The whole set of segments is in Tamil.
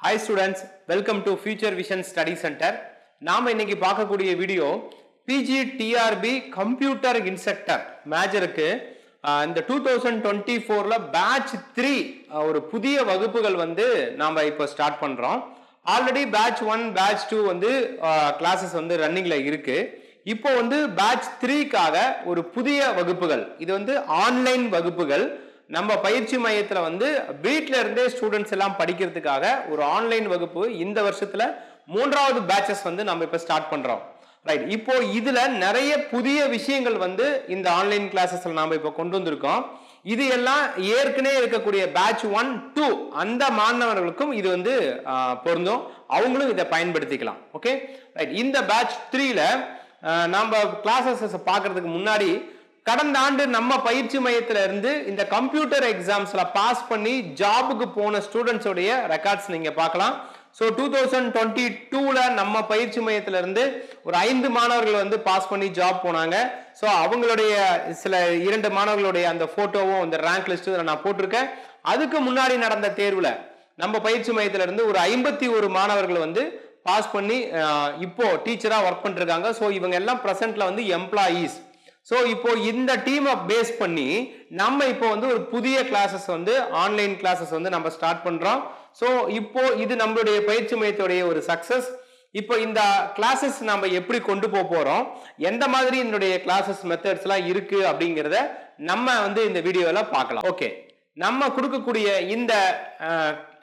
Hi students welcome to future vision study centre நாம் இன்னைக்கு பார்க்கக்கூடிய video PG TRB computer instructor மேஜருக்கு இந்த டூ தௌசண்ட் டுவெண்ட்டி ஃபோரில் பேட்ச் த்ரீ ஒரு புதிய வகுப்புகள் வந்து நாம் இப்போ ஸ்டார்ட் பண்ணுறோம் already batch one batch two வந்து கிளாஸஸ் வந்து ரன்னிங்கில் இருக்குது இப்போ வந்து பேட்ச் த்ரீக்காக ஒரு புதிய வகுப்புகள். இது வந்து ஆன்லைன் வகுப்புகள். நம்ம பயிற்சி மையத்தில் வந்து வீட்டில் இருந்தே ஸ்டூடெண்ட்ஸ் எல்லாம் படிக்கிறதுக்காக ஒரு ஆன்லைன் வகுப்பு இந்த வருஷத்துல மூன்றாவது பேட்சஸ் வந்து நம்ம இப்போ ஸ்டார்ட் பண்றோம். ரைட் இப்போ இதுல நிறைய புதிய விஷயங்கள் வந்து இந்த ஆன்லைன் கிளாஸஸ்ல நாம இப்போ கொண்டு வந்திருக்கோம். இது எல்லாம் ஏற்கனவே இருக்கக்கூடிய பேட்ச் ஒன் டூ அந்த மாணவர்களுக்கும் இது வந்து பொருந்தும். அவங்களும் இதை பயன்படுத்திக்கலாம். ஓகே ரைட் இந்த பேட்ச் த்ரீல நம்ம கிளாஸஸ் பார்க்கறதுக்கு முன்னாடி கடந்த ஆண்டு நம்ம பயிற்சி மையத்துல இருந்து இந்த கம்ப்யூட்டர் எக்ஸாம்ஸ்ல பாஸ் பண்ணி ஜாபுக்கு போன ஸ்டூடெண்ட்ஸோடைய ரெக்கார்ட்ஸ் நீங்க பார்க்கலாம். ஸோ டூ தௌசண்ட் டுவெண்ட்டி டூவில் நம்ம பயிற்சி மையத்தில் இருந்து ஒரு ஐந்து மாணவர்கள் வந்து பாஸ் பண்ணி ஜாப் போனாங்க. ஸோ அவங்களுடைய சில இரண்டு மாணவர்களுடைய அந்த ஃபோட்டோவும் அந்த ரேங்க் லிஸ்ட்டு நான் போட்டிருக்கேன். அதுக்கு முன்னாடி நடந்த தேர்வில் நம்ம பயிற்சி மையத்தில் இருந்து ஒரு ஐம்பத்தி ஒரு மாணவர்கள் வந்து பாஸ் பண்ணி இப்போ டீச்சராக ஒர்க் பண்ணிருக்காங்க ஸோ இவங்க எல்லாம் ப்ரெசென்ட்ல வந்து எம்ப்ளாயீஸ் ஸோ இப்போ இந்த டீமை பேஸ் பண்ணி நம்ம இப்போ வந்து ஒரு புதிய கிளாஸஸ் வந்து ஆன்லைன் கிளாஸஸ் வந்து நம்ம ஸ்டார்ட் பண்ணுறோம் ஸோ இப்போ இது நம்மளுடைய பயிற்சி மையத்துடைய ஒரு சக்சஸ் இப்போ இந்த கிளாஸஸ் நம்ம எப்படி கொண்டு போக போகிறோம் எந்த மாதிரி என்னுடைய கிளாஸஸ் மெத்தட்ஸ்லாம் இருக்குது அப்படிங்கிறத நம்ம வந்து இந்த வீடியோவில் பார்க்கலாம். ஓகே நம்ம கொடுக்கக்கூடிய இந்த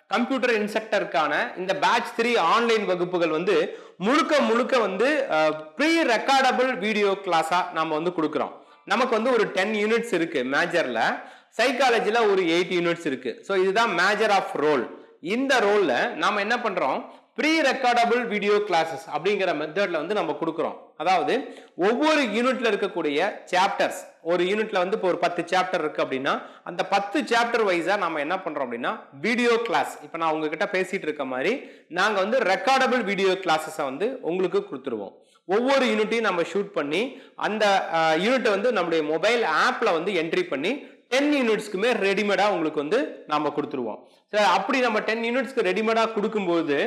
கம்ப்யூட்டர் இன்ஸ்ட்ரக்டருக்கான இந்த பேட்ச் த்ரீ ஆன்லைன் வகுப்புகள் வந்து முழுக்க முழுக்க வந்து ப்ரீ ரெக்கார்டபிள் வீடியோ கிளாஸாக நம்ம வந்து கொடுக்குறோம். நமக்கு வந்து ஒரு டென் யூனிட்ஸ் இருக்குது மேஜரில் சைக்காலஜியில் ஒரு எயிட் யூனிட்ஸ் இருக்குது ஸோ இதுதான் மேஜர் ஆஃப் ரோல் இந்த ரோலில் நாம் என்ன பண்ணுறோம் ப்ரீ ரெக்கார்டபுள் வீடியோ கிளாஸஸ் அப்படிங்கிற மெத்தடில் வந்து நம்ம கொடுக்குறோம். அதாவது ஒவ்வொரு யூனிட்ல இருக்கக்கூடிய சாப்டர்ஸ் ஒரு யூனிட்ல வந்து இப்போ ஒரு பத்து சாப்டர் இருக்கு அப்படின்னா அந்த பத்து சாப்டர் வைஸா நம்ம என்ன பண்றோம் அப்படின்னா வீடியோ கிளாஸ் இப்போ நான் உங்ககிட்ட பேசிட்டு இருக்க மாதிரி நாங்க வந்து ரெக்கார்டபிள் வீடியோ கிளாஸஸை வந்து உங்களுக்கு கொடுத்துருவோம். ஒவ்வொரு யூனிட்டையும் நம்ம ஷூட் பண்ணி அந்த யூனிட்டை வந்து நம்முடைய மொபைல் ஆப்ல வந்து என்ட்ரி பண்ணி டென் யூனிட்ஸ்க்குமே ரெடிமேடாக உங்களுக்கு வந்து நாம் கொடுத்துருவோம். சார் அப்படி நம்ம டென் யூனிட்ஸ்க்கு ரெடிமேடாக கொடுக்கும்போது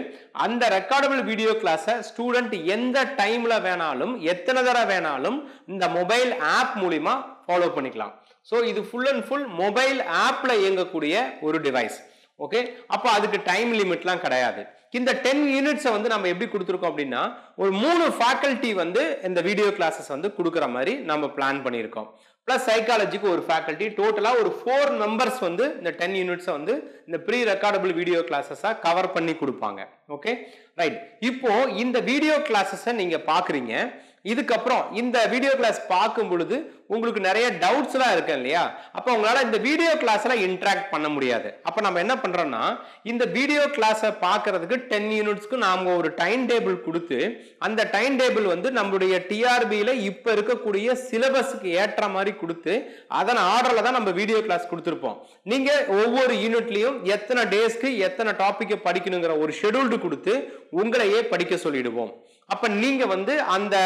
அந்த ரெக்கார்டபிள் வீடியோ கிளாஸை ஸ்டூடெண்ட் எந்த டைமில் வேணாலும் எத்தனை தடவை வேணாலும் இந்த மொபைல் ஆப் மூலிமா ஃபாலோ பண்ணிக்கலாம். ஸோ இது ஃபுல் அண்ட் ஃபுல் மொபைல் ஆப்பில் இயங்கக்கூடிய ஒரு டிவைஸ் ஓகே அப்போ அதுக்கு டைம் லிமிட்லாம் கிடையாது. இந்த டென் யூனிட்ஸை வந்து நம்ம எப்படி கொடுத்துருக்கோம் அப்படின்னா ஒரு மூணு ஃபேக்கல்ட்டி வந்து இந்த வீடியோ கிளாஸஸ் வந்து கொடுக்குற மாதிரி நம்ம பிளான் பண்ணியிருக்கோம். ப்ளஸ் சைக்காலஜிக்கு ஒரு ஃபேக்கல்ட்டி டோட்டலாக ஒரு ஃபோர் மெம்பர்ஸ் வந்து இந்த டென் யூனிட்ஸை வந்து இந்த ப்ரீ ரெக்கார்டபிள் வீடியோ கிளாஸஸாக கவர் பண்ணி கொடுப்பாங்க. ஓகே ரைட் இப்போ இந்த வீடியோ கிளாஸஸை நீங்கள் பார்க்குறீங்க. இதுக்கப்புறம் இந்த வீடியோ கிளாஸ் பார்க்கும் பொழுது உங்களுக்கு நிறைய டவுட்ஸ்லாம் இருக்கு இல்லையா? அப்போ உங்களால் இந்த வீடியோ கிளாஸ்ல இன்ட்ராக்ட் பண்ண முடியாது. அப்போ நம்ம என்ன பண்ணுறோன்னா இந்த வீடியோ கிளாஸை பார்க்கறதுக்கு டென் யூனிட்ஸ்க்கு நாம் ஒரு டைம் டேபிள் கொடுத்து அந்த டைம் டேபிள் வந்து நம்மளுடைய டிஆர்பியில் இப்போ இருக்கக்கூடிய சிலபஸுக்கு ஏற்ற மாதிரி கொடுத்து அதன் ஆர்டரில் தான் நம்ம வீடியோ கிளாஸ் கொடுத்துருப்போம். நீங்கள் ஒவ்வொரு யூனிட்லேயும் எத்தனை டேஸ்க்கு எத்தனை டாப்பிக்கை படிக்கணுங்கிற ஒரு ஷெடியூல்டு கொடுத்து உங்களையே படிக்க சொல்லிடுவோம். அப்ப நீங்க வந்து அந்த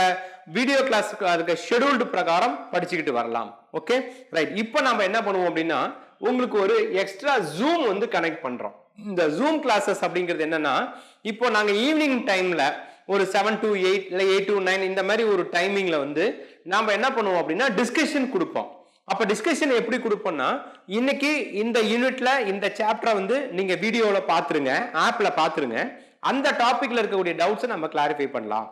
வீடியோ கிளாஸ்க்கு அதுக்கு ஷெடியூல்டு பிரகாரம் படிச்சுக்கிட்டு வரலாம். ஓகே ரைட் இப்போ நம்ம என்ன பண்ணுவோம் அப்படின்னா உங்களுக்கு ஒரு எக்ஸ்ட்ரா ஜூம் வந்து கனெக்ட் பண்றோம். இந்த ஜூம் கிளாஸஸ் அப்படிங்கிறது என்னன்னா இப்போ நாங்க ஈவினிங் டைம்ல ஒரு செவன் டு எயிட் இல்லை எயிட் டு நைன் இந்த மாதிரி ஒரு டைமிங்ல வந்து நாம என்ன பண்ணுவோம் அப்படின்னா டிஸ்கஷன் கொடுப்போம். அப்ப டிஸ்கஷன் எப்படி கொடுப்போம்னா இன்னைக்கு இந்த யூனிட்ல இந்த சாப்டரை வந்து நீங்க வீடியோல பாத்துருங்க ஆப்ல பாத்துருங்க அந்த டாபிக்ல இருக்கக்கூடிய டவுட்ஸை நம்ம கிளாரிஃபை பண்ணலாம்.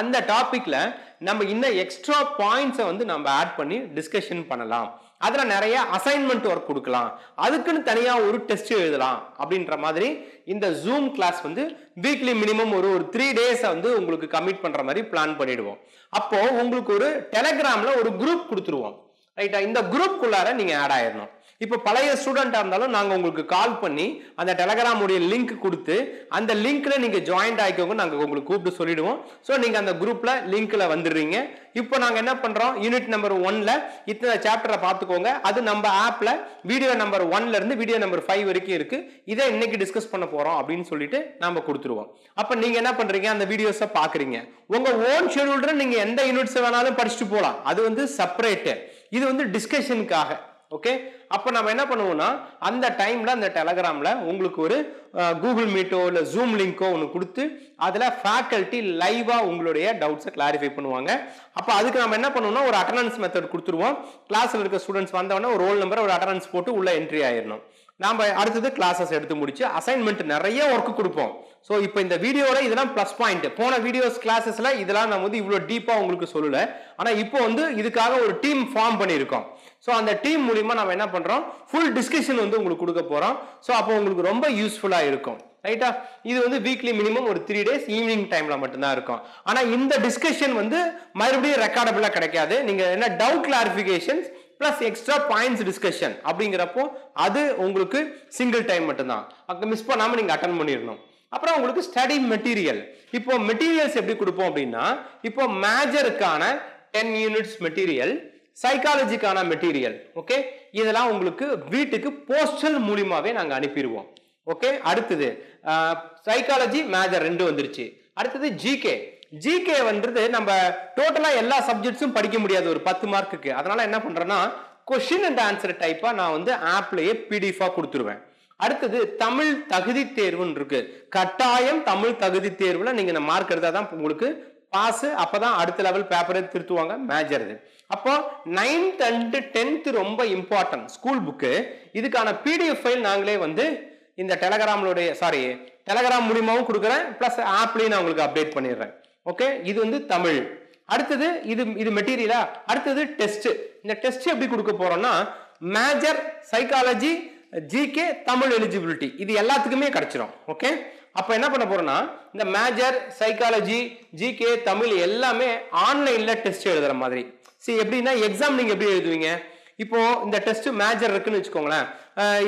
அந்த டாப்பிக்கில் நம்ம இன்னும் எக்ஸ்ட்ரா பாயிண்ட்ஸை வந்து நம்ம ஆட் பண்ணி டிஸ்கஷன் பண்ணலாம். அதில் நிறைய அசைன்மெண்ட் ஒர்க் கொடுக்கலாம். அதுக்குன்னு தனியாக ஒரு டெஸ்ட் எழுதலாம் அப்படின்ற மாதிரி இந்த ஜூம் கிளாஸ் வந்து வீக்லி மினிமம் ஒரு ஒரு த்ரீ டேஸை வந்து உங்களுக்கு கமிட் பண்ணுற மாதிரி பிளான் பண்ணிடுவோம். அப்போது உங்களுக்கு ஒரு டெலகிராமில் ஒரு குரூப் கொடுத்துருவோம். ரைட்டா இந்த குரூப்குள்ளார நீங்கள் ஆட் ஆயிடணும் இப்போ பழைய ஸ்டூடெண்ட்டாக இருந்தாலும் நாங்கள் உங்களுக்கு கால் பண்ணி அந்த டெலகிராமுடைய லிங்க் கொடுத்து அந்த லிங்க்ல நீங்கள் ஜாயின்ட் ஆகிக்கோங்க நாங்கள் உங்களுக்கு கூப்பிட்டு சொல்லிடுவோம். ஸோ நீங்கள் அந்த குரூப்பில் லிங்க்ல வந்துடுறீங்க. இப்போ நாங்கள் என்ன பண்ணுறோம் யூனிட் நம்பர் ஒன்ல இத்தனை சாப்டரை பார்த்துக்கோங்க. அது நம்ம ஆப்பில் வீடியோ நம்பர் ஒன்ல இருந்து வீடியோ நம்பர் ஃபைவ் வரைக்கும் இருக்கு. இதை இன்னைக்கு டிஸ்கஸ் பண்ண போகிறோம் அப்படின்னு சொல்லிட்டு நம்ம கொடுத்துருவோம். அப்போ நீங்கள் என்ன பண்ணுறீங்க அந்த வீடியோஸை பார்க்குறீங்க. உங்கள் ஓன் ஷெடியூல்ல நீங்கள் எந்த யூனிட்ஸ் வேணாலும் படிச்சுட்டு போகலாம் அது வந்து செப்பரேட்டு இது வந்து டிஸ்கஷனுக்காக ஓகே அப்போ நம்ம என்ன பண்ணுவோம்னா அந்த டைமில் அந்த டெலகிராமில் உங்களுக்கு ஒரு கூகுள் மீட்டோ இல்லை ஜூம் லிங்கோ ஒன்று கொடுத்து அதில் ஃபேக்கல்ட்டி லைவாக உங்களுடைய டவுட்ஸை கிளாரிஃபை பண்ணுவாங்க. அப்போ அதுக்கு நம்ம என்ன பண்ணுவோம்னா ஒரு அட்டண்டன்ஸ் மெத்தட் கொடுத்துருவோம். கிளாஸில் இருக்க ஸ்டூடெண்ட்ஸ் வந்தவொடனே ஒரு ரோல் நம்பர் ஒரு அட்டண்டன்ஸ் போட்டு உள்ளே என்ட்ரி ஆயிடணும் நாம் அடுத்தது கிளாஸஸ் எடுத்து முடிச்சு அசைன்மெண்ட் நிறைய ஒர்க் கொடுப்போம். ஸோ இப்போ இந்த வீடியோவில் இதெல்லாம் ப்ளஸ் பாயிண்ட் போன வீடியோஸ் கிளாஸஸில் இதெல்லாம் நம்ம வந்து இவ்வளோ டீப்பாக உங்களுக்கு சொல்லலை. ஆனால் இப்போ வந்து இதுக்காக ஒரு டீம் ஃபார்ம் பண்ணியிருக்கோம். ஸோ அந்த டீம் மூலிமா நம்ம என்ன பண்ணுறோம் ஃபுல் டிஸ்கஷன் வந்து உங்களுக்கு கொடுக்க போகிறோம் ஸோ அப்போ உங்களுக்கு ரொம்ப யூஸ்ஃபுல்லாக இருக்கும். ரைட்டா இது வந்து வீக்லி மினிமம் ஒரு த்ரீ டேஸ் ஈவினிங் டைம்ல மட்டும்தான் இருக்கும். ஆனா இந்த டிஸ்கஷன் வந்து மறுபடியும் ரெக்கார்டபிளா கிடைக்காது. நீங்க என்ன doubt clarifications plus extra points discussion அப்படிங்கிறப்போ அது உங்களுக்கு சிங்கிள் டைம் மட்டும்தான். அங்கே மிஸ் பண்ணாமல் நீங்கள் அட்டன் பண்ணிடணும். அப்புறம் உங்களுக்கு ஸ்டடி மெட்டீரியல் இப்போ மெட்டீரியல்ஸ் எப்படி கொடுப்போம் அப்படின்னா இப்போ மேஜருக்கான டென் யூனிட்ஸ் மெட்டீரியல் சைக்காலஜிக்கான மெட்டீரியல் ஓகே இதெல்லாம் உங்களுக்கு வீட்டுக்கு போஸ்டல் மூலியமாவே நாங்கள் அனுப்பிடுவோம் ஓகே அடுத்தது சைக்காலஜி மேஜர் ரெண்டு வந்துருச்சு. அடுத்தது ஜிகே ஜிகே வந்துட்டு நம்ம டோட்டலா எல்லா சப்ஜெக்ட்ஸும் படிக்க முடியாது ஒரு பத்து மார்க்குக்கு அதனால என்ன பண்றேன்னா கொஷின் அண்ட் ஆன்சர் டைப்பா நான் வந்து ஆப்லயே பிடிஎஃபா கொடுத்துருவேன். அடுத்தது தமிழ் தகுதி தேர்வுன்னு இருக்கு. கட்டாயம் தமிழ் தகுதி தேர்வுல நீங்க இந்த மார்க் எடுத்தா தான் உங்களுக்கு பாஸ் அப்பதான் அடுத்த லெவல் பேப்பரை திருத்துவாங்க மேஜர் இது. அப்போ நைன்த் அண்ட் டென்த் ரொம்ப இம்பார்ட்டன்ட் ஸ்கூல் புக்கு இதுக்கான பிடிஎஃப் ஃபைல் நாங்களே வந்து இந்த டெலகிராம்லுடைய சாரி டெலகிராம் மூலியமாகவும் கொடுக்குறேன். ப்ளஸ் ஆப்லயும் நான் உங்களுக்கு அப்டேட் பண்ணிடுறேன். ஓகே இது வந்து தமிழ். அடுத்தது இது இது மெட்டீரியலா அடுத்தது டெஸ்ட் இந்த டெஸ்ட் எப்படி கொடுக்க போறோம்னா major psychology GK Tamil eligibility இது எல்லாத்துக்குமே கிடைச்சிரும். ஓகே அப்போ என்ன பண்ண போறோம்னா இந்த மேஜர் சைக்காலஜி ஜிகே தமிழ் எல்லாமே ஆன்லைன்ல டெஸ்ட் எழுதுற மாதிரி. சரி எப்படின்னா எக்ஸாம் நீங்க எப்படி எழுதுவீங்க? இப்போ இந்த டெஸ்ட் மேஜர் இருக்குன்னு வச்சுக்கோங்களேன்.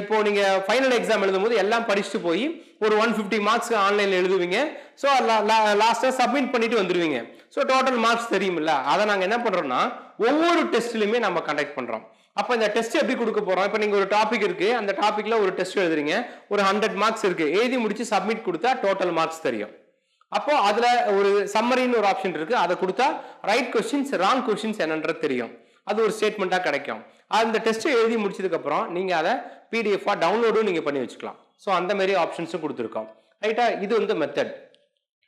இப்போ நீங்க ஃபைனல் எக்ஸாம் எழுதும் போது எல்லாம் படிச்சுட்டு போய் ஒரு ஒன் ஃபிஃப்டி மார்க்ஸ் ஆன்லைன்ல எழுதுவீங்க. ஸோ லாஸ்டா சப்மிட் பண்ணிட்டு வந்துருவீங்க. ஸோ டோட்டல் மார்க்ஸ் தெரியுமில்ல? அதை நாங்கள் என்ன பண்றோம்னா ஒவ்வொரு டெஸ்ட்லையுமே நம்ம கண்டக்ட் பண்றோம். அப்போ இந்த டெஸ்ட் எப்படி கொடுக்க போறோம்? இப்போ நீங்க ஒரு டாபிக் இருக்கு. அந்த டாபிக்ல ஒரு டெஸ்ட் எழுதுறீங்க. ஒரு ஹண்ட்ரட் மார்க்ஸ் இருக்கு. எழுதி முடிச்சு சப்மிட் கொடுத்தா டோட்டல் மார்க்ஸ் தெரியும். அப்போ அதுல ஒரு சம்மரின்னு ஒரு ஆப்ஷன் இருக்கு. அதை கொடுத்தா ரைட் கொஸ்டின்ஸ் ராங் கொஸ்டின்ஸ் என்னன்றது தெரியும். அது ஒரு ஸ்டேட்மெண்ட்டா கிடைக்கும். அந்த டெஸ்ட் எழுதி முடிச்சதுக்கு அப்புறம் நீங்க அதை பிடிஎஃபா டவுன்லோடும் நீங்க பண்ணி வச்சுக்கலாம். ஸோ அந்த மாதிரி ஆப்ஷன்ஸும் கொடுத்துருக்கோம். ரைட்டா இது வந்து மெத்தட்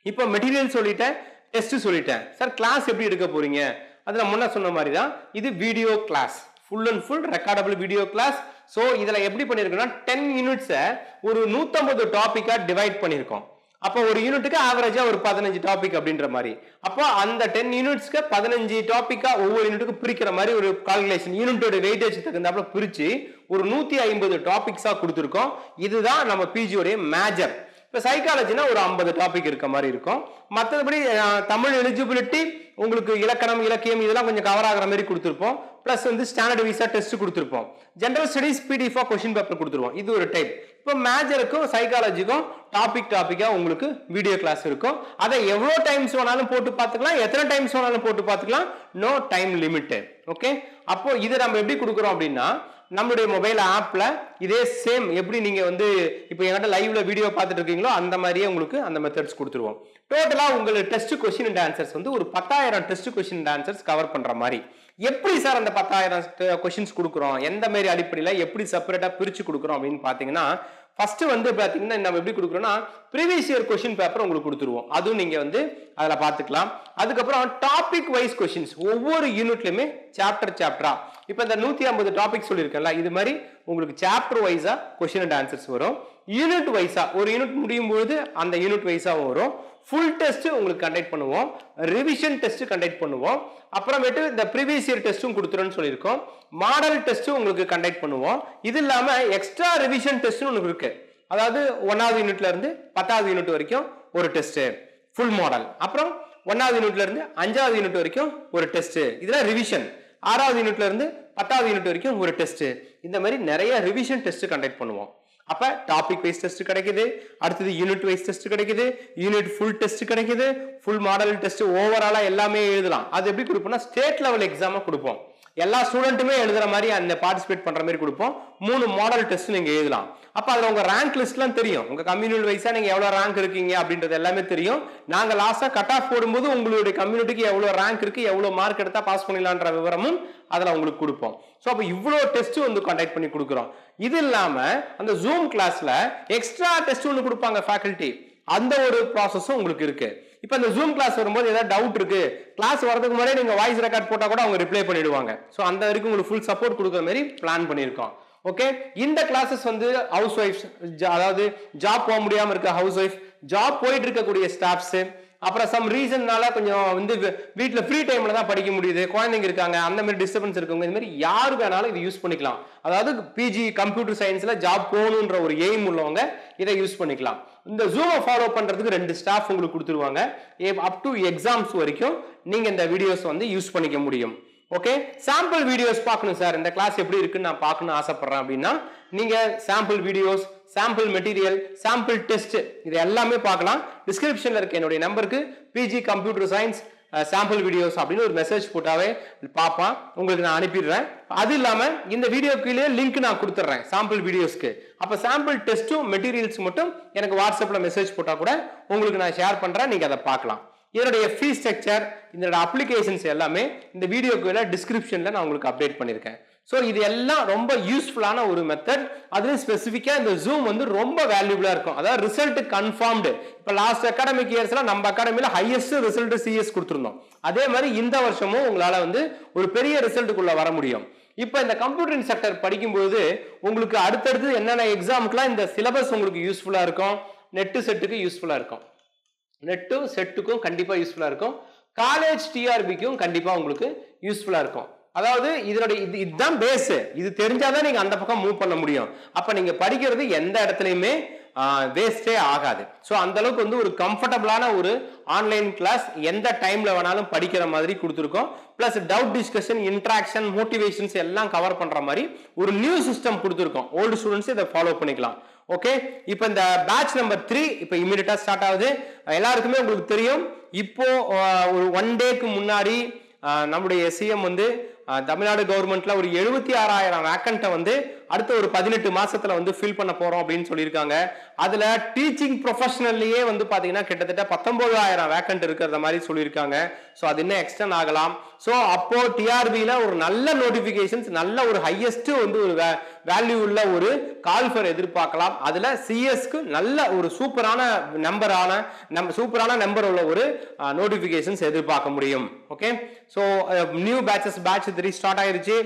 இப்போ மெட்டீரியல் சொல்லிட்டேன் டெஸ்ட் சொல்லிட்டேன். சார் கிளாஸ் எப்படி எடுக்க போறீங்க? அது நான் முன்ன சொன்ன மாதிரி தான் இது video class full and full recordable video class so இதில் எப்படி பண்ணியிருக்கோம்னா டென் யூனிட்ஸை ஒரு நூற்றம்பது டாப்பிக்காக டிவைட் பண்ணியிருக்கோம் அப்போ ஒரு யூனிட்டுக்கு ஆவரேஜாக ஒரு பதினஞ்சு டாபிக் அப்படின்ற மாதிரி. அப்போ அந்த டென் யூனிட்ஸ்க்கு பதினஞ்சு டாப்பிக்காக ஒவ்வொரு யூனிட்டுக்கு பிரிக்கிற மாதிரி ஒரு கால்குலேஷன் யூனிட்டோட வெயிட்டேஜ் தகுந்தாப்புல பிரித்து ஒரு நூற்றி ஐம்பது டாபிக்ஸாக கொடுத்துருக்கோம். இதுதான் நம்ம பிஜியோடைய மேஜர் இப்போ சைக்காலஜினா ஒரு ஐம்பது டாபிக் இருக்க மாதிரி இருக்கும். மற்றபடி தமிழ் எலிஜிபிலிட்டி உங்களுக்கு இலக்கணம் இலக்கியம் இதெல்லாம் கொஞ்சம் கவர் ஆகிற மாதிரி கொடுத்துருப்போம். ப்ளஸ் வந்து ஸ்டாண்டர்ட் வீஸாக டெஸ்ட் கொடுத்துருப்போம். ஜென்ரல் ஸ்டடிஸ் பிடிஎஃபாக கொஸ்டின் பேப்பர் கொடுத்துருவோம். இது ஒரு டைப் இப்போ மேஜருக்கும் சைக்காலஜிக்கும் டாபிக் டாப்பிக்காக உங்களுக்கு வீடியோ கிளாஸ் இருக்கும். அதை எவ்வளோ டைம்ஸ் வேணாலும் போட்டு பார்த்துக்கலாம். எத்தனை டைம்ஸ் வேணாலும் போட்டு பார்த்துக்கலாம். நோ டைம் லிமிட்டு ஓகே அப்போ இது நம்ம எப்படி கொடுக்குறோம் அப்படின்னா நம்மளுடைய மொபைல் ஆப்பில் இதே சேம் எப்படி நீங்கள் வந்து இப்போ என்கிட்ட லைவ்ல வீடியோ பார்த்துட்டு இருக்கீங்களோ அந்த மாதிரியே உங்களுக்கு அந்த மெத்தட்ஸ் கொடுத்துருவோம். டோட்டலாக உங்களுக்கு டெஸ்ட் கொஸ்டின் அண்ட் ஆன்சர்ஸ் வந்து ஒரு பத்தாயிரம் test question and answers cover பண்ணுற மாதிரி. எப்படி சார் அந்த பத்தாயிரம் கொஷின்ஸ் கொடுக்குறோம்? எந்த மாதிரி அடிப்படையில் எப்படி செப்பரேட்டாக பிரித்து கொடுக்குறோம் அப்படின்னு பார்த்தீங்கன்னா ஃபர்ஸ்ட் வந்து பார்த்தீங்கன்னா நம்ம எப்படி கொடுக்குறோம்னா ப்ரீவியஸ் இயர் கொஸ்டின் பேப்பர் உங்களுக்கு கொடுத்துருவோம். அதுவும் நீங்கள் வந்து அதில் பார்த்துக்கலாம். அதுக்கப்புறம் டாபிக் வைஸ் கொஸ்டின்ஸ் ஒவ்வொரு யூனிட்லையுமே சாப்டர் சாப்டரா இப்போ இந்த நூற்றி ஐம்பது டாபிக் சொல்லியிருக்கேன்ல இது மாதிரி உங்களுக்கு சாப்டர் வைஸாக கொஸ்டின் அண்ட் ஆன்சர்ஸ் வரும். யூனிட் வைஸாக ஒரு யூனிட் முடியும் பொழுது அந்த யூனிட் வைஸாகவும் வரும். ஃபுல் டெஸ்ட் உங்களுக்கு கண்டக்ட் பண்ணுவோம். ரிவிஷன் டெஸ்ட் கண்டக்ட் பண்ணுவோம். அப்புறமேட்டு இந்த ப்ரீவியஸ் இயர் டெஸ்ட்டும் கொடுத்துருன்னு சொல்லியிருக்கோம். மாடல் டெஸ்ட்டும் உங்களுக்கு கண்டக்ட் பண்ணுவோம். இது இல்லாமல் எக்ஸ்ட்ரா ரிவிஷன் டெஸ்ட்னு ஒன்று இருக்கு. அதாவது ஒன்னாவது யூனிட்ல இருந்து பத்தாவது யூனிட் வரைக்கும் ஒரு டெஸ்ட் ஃபுல் மாடல் அப்புறம் ஒன்னாவது யூனிட்ல இருந்து அஞ்சாவது யூனிட் வரைக்கும் ஒரு டெஸ்ட் இதெல்லாம் ரிவிஷன் ஆறாவது யூனிட்ல இருந்து பத்தாவது யூனிட் வரைக்கும் ஒரு டெஸ்ட் இந்த மாதிரி நிறைய ரிவிஷன் டெஸ்ட் கண்டக்ட் பண்ணுவோம். அப்ப டாபிக் வைஸ் டெஸ்ட் கிடைக்குது. அடுத்தது யூனிட் வைஸ் டெஸ்ட் கிடைக்குது. யூனிட் ஃபுல் டெஸ்ட் கிடைக்குது. ஃபுல் மாடல் டெஸ்ட் ஓவராலா எல்லாமே எழுதலாம். அது எப்படி கொடுப்போம்னா ஸ்டேட் லெவல் எக்ஸாமா கொடுப்போம். எல்லா ஸ்டூடெண்ட்டுமே எழுதுற மாதிரி அந்த பார்ட்டிசிபேட் பண்ற மாதிரி கொடுப்போம். மூணு மாடல் டெஸ்ட் நீங்க எழுதலாம். அப்ப அதுல உங்க ரேங்க் லிஸ்ட்லாம் தெரியும். உங்க கம்யூனிட்டி வைஸா நீங்க எவ்வளவு ரேங்க் இருக்கீங்க அப்படின்றது எல்லாமே தெரியும். நாங்க லாஸ்டா கட் ஆஃப் போடும்போது உங்களுடைய கம்யூனிட்டிக்கு எவ்வளவு ரேங்க் இருக்கு எவ்வளவு மார்க் எடுத்தா பாஸ் பண்ணிடலான்ற விவரமும் அதுல உங்களுக்கு கொடுப்போம். ஸோ அப்போ இவ்வளோ டெஸ்ட் வந்து கண்டக்ட் பண்ணி கொடுக்குறோம். இது இல்லாம அந்த ஜூம் கிளாஸ்ல எக்ஸ்ட்ரா டெஸ்ட் ஒன்று கொடுப்பாங்க ஃபேக்கல்ட்டி அந்த ஒரு ப்ராசஸும் உங்களுக்கு இருக்கு. இப்போ இந்த ஜூம் கிளாஸ் வரும்போது ஏதாவது டவுட் இருக்கு கிளாஸ் வரதுக்கு முன்னாடியே நீங்கள் வாய்ஸ் ரெக்கார்ட் போட்டால் கூட அவங்க ரிப்ளை பண்ணிடுவாங்க. ஸோ அந்த வரைக்கும் உங்களுக்கு ஃபுல் சப்போர்ட் கொடுக்குற மாதிரி பிளான் பண்ணியிருக்கோம். ஓகே இந்த கிளாஸஸ் வந்து ஹவுஸ் ஒய்ஃப் அதாவது ஜாப் போக முடியாமல் இருக்க ஹவுஸ் ஒய்ஃப் ஜாப் போயிட்டு இருக்கக்கூடிய ஸ்டாஃப்ஸு அப்புறம் சம் ரீசன்னால கொஞ்சம் வந்து வீட்டில் ஃப்ரீ டைம்ல தான் படிக்க முடியுது குழந்தைங்க இருக்காங்க அந்த மாதிரி டிஸ்டர்பன்ஸ் இருக்கவங்க இந்த மாதிரி யாரு வேணாலும் இது யூஸ் பண்ணிக்கலாம். அதாவது பிஜி கம்ப்யூட்டர் சயின்ஸ்ல ஜாப் போகணுன்ற ஒரு எய்ம் உள்ளவங்க இதை யூஸ் பண்ணிக்கலாம். இந்த ஜூமை ஃபாலோ பண்ணுறதுக்கு ரெண்டு ஸ்டாஃப் உங்களுக்கு கொடுத்துருவாங்க. அப் டு எக்ஸாம்ஸ் வரைக்கும் நீங்கள் இந்த வீடியோஸ் வந்து யூஸ் பண்ணிக்க முடியும். ஓகே சாம்பிள் வீடியோஸ் பார்க்கணும் சார் இந்த கிளாஸ் எப்படி இருக்குன்னு நான் பார்க்கணும்னு ஆசைப்பட்றேன் அப்படின்னா நீங்கள் sample videos sample material sample test இது எல்லாமே பார்க்கலாம். டிஸ்கிரிப்ஷனில் இருக்க என்னுடைய நம்பருக்கு PG computer science sample videos அப்படின்னு ஒரு மெசேஜ் போட்டாவே பார்ப்பான் உங்களுக்கு நான் அனுப்பிடுறேன். அது இல்லாமல் இந்த வீடியோ கீழே லிங்க் நான் கொடுத்துட்றேன் சாம்பிள் வீடியோஸ்க்கு அப்போ சாம்பிள் டெஸ்ட்டும் மெட்டீரியல்ஸ் மட்டும் எனக்கு வாட்ஸ்அப்பில் மெசேஜ் போட்டால் கூட உங்களுக்கு நான் ஷேர் பண்ணுறேன் நீங்கள் அதை பார்க்கலாம். இதனுடைய ஃபீஸ் ஸ்ட்ரக்சர் இதனோட அப்ளிகேஷன்ஸ் எல்லாமே இந்த வீடியோக்கு டிஸ்கிரிப்ஷனில் நான் உங்களுக்கு அப்டேட் பண்ணியிருக்கேன். ஸோ இது எல்லாம் ரொம்ப யூஸ்ஃபுல்லான ஒரு மெத்தட் அதுவும் ஸ்பெசிஃபிக்காக இந்த ஜூம் வந்து ரொம்ப வேல்யூபிளா இருக்கும். அதாவது ரிசல்ட் கன்ஃபார்ம்டு இப்போ லாஸ்ட் அகாடமிக் இயர்ஸ்லாம் நம்ம அகாடமியில் ஹையஸ்ட் ரிசல்ட் சிஎஸ் கொடுத்துருந்தோம். அதே மாதிரி இந்த வருஷமும் உங்களால் வந்து ஒரு பெரிய ரிசல்ட்டுக்குள்ளே வர முடியும். இப்போ இந்த கம்ப்யூட்டர் இன்ஸ்ட்ரக்டர் படிக்கும்போது உங்களுக்கு அடுத்தடுத்து என்னென்ன எக்ஸாமுக்குலாம் இந்த சிலபஸ் உங்களுக்கு யூஸ்ஃபுல்லாக இருக்கும்? நெட்டு செட்டுக்கு யூஸ்ஃபுல்லாக இருக்கும். நெட்டும் செட்டுக்கும் கண்டிப்பாக யூஸ்ஃபுல்லாக இருக்கும். காலேஜ் டிஆர்பிக்கும் கண்டிப்பாக உங்களுக்கு யூஸ்ஃபுல்லாக இருக்கும். அதாவது இதனுடைய இது இதுதான் பேஸ் இது தெரிஞ்சாதான் நீங்க அந்த பக்கம் மூவ் பண்ண முடியும். அப்ப நீங்க படிக்கிறது எந்த இடத்துலையுமே வேஸ்டே ஆகாது. ஸோ அந்த அளவுக்கு வந்து ஒரு கம்ஃபர்டபுளான ஒரு ஆன்லைன் கிளாஸ் எந்த டைம்ல வேணாலும் படிக்கிற மாதிரி கொடுத்துருக்கோம். Plus doubt discussion interaction motivations எல்லாம் கவர் பண்ற மாதிரி ஒரு நியூ சிஸ்டம் கொடுத்துருக்கோம். ஓல்டு ஸ்டூடெண்ட்ஸ் இதை ஃபாலோ பண்ணிக்கலாம். ஓகே இப்போ இந்த பேட்ச் நம்பர் த்ரீ இப்போ இமீடியட்டா ஸ்டார்ட் ஆகுது. எல்லாருக்குமே உங்களுக்கு தெரியும். இப்போ ஒரு ஒன் டேக்கு முன்னாடி நம்முடைய சிஎம் வந்து தமிழ்நாடு கவர்மெண்ட்ல ஒரு எழுபத்தி ஆறாயிரம் வேக்கண்ட்டை வந்து அடுத்த ஒரு பதினெட்டு மாசத்துல வந்து ஃபில் பண்ண போறோம் அப்படின்னு சொல்லியிருக்காங்க. அதுல டீச்சிங் ப்ரொஃபஷனல்லையே வந்து பாத்தீங்கன்னா கிட்டத்தட்ட பத்தொன்பதாயிரம் வேக்கண்ட் இருக்கிறத மாதிரி சொல்லியிருக்காங்க. ஸோ அது இன்னும் எக்ஸ்டன் ஆகலாம். ஸோ அப்போ டிஆர்பியில் ஒரு நல்ல நோட்டிஃபிகேஷன்ஸ் நல்ல ஒரு ஹையஸ்ட் வந்து ஒரு வேல்யூ உள்ள ஒரு கால்ஃபர் எதிர்பார்க்கலாம். அதுல சிஎஸ்க்கு நல்ல ஒரு சூப்பரான நம்பரான நம் சூப்பரான நம்பர் உள்ள ஒரு நோட்டிஃபிகேஷன்ஸ் எதிர்பார்க்க முடியும். Okay so new batches batch three start ஆயிருச்சு.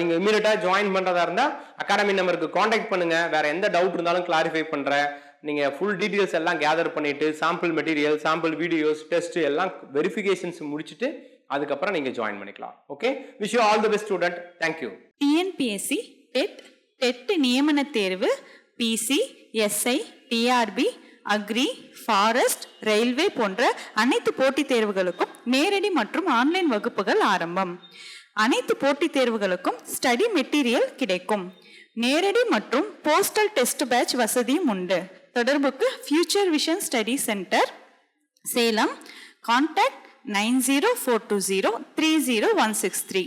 நீங்கள் நீங்க ஜாயின் பண்ணுறதா இருந்தால் அகாடமி நம்பருக்கு காண்டாக்ட் பண்ணுங்கள் வேறு எந்த டவுட் இருந்தாலும் கிளாரிஃபை பண்ணுறேன் நீங்கள் ஃபுல் டீட்டெயில்ஸ் எல்லாம் கேதர் பண்ணிவிட்டு sample material sample videos test எல்லாம் வெரிஃபிகேஷன்ஸ் முடிச்சுட்டு அதுக்கப்புறம் நீங்கள் ஜாயின் பண்ணிக்கலாம். Okay wish you all the best student thank you TNPSC TET TET நியமன தேர்வு PC SI TRB agri forest railway போன்ற அனைத்து போட்டித் தேர்வுகளுக்கும் நேரடி மற்றும் ஆன்லைன் வகுப்புகள் ஆரம்பம். அனைத்து போட்டித் தேர்வுகளுக்கும் ஸ்டடி மெட்டீரியல் கிடைக்கும். நேரடி மற்றும் போஸ்டல் டெஸ்ட் பேட்ச் வசதியும் உண்டு. தொடர்புக்கு future vision study centre Salem contact nine zero four two zero three zero one six three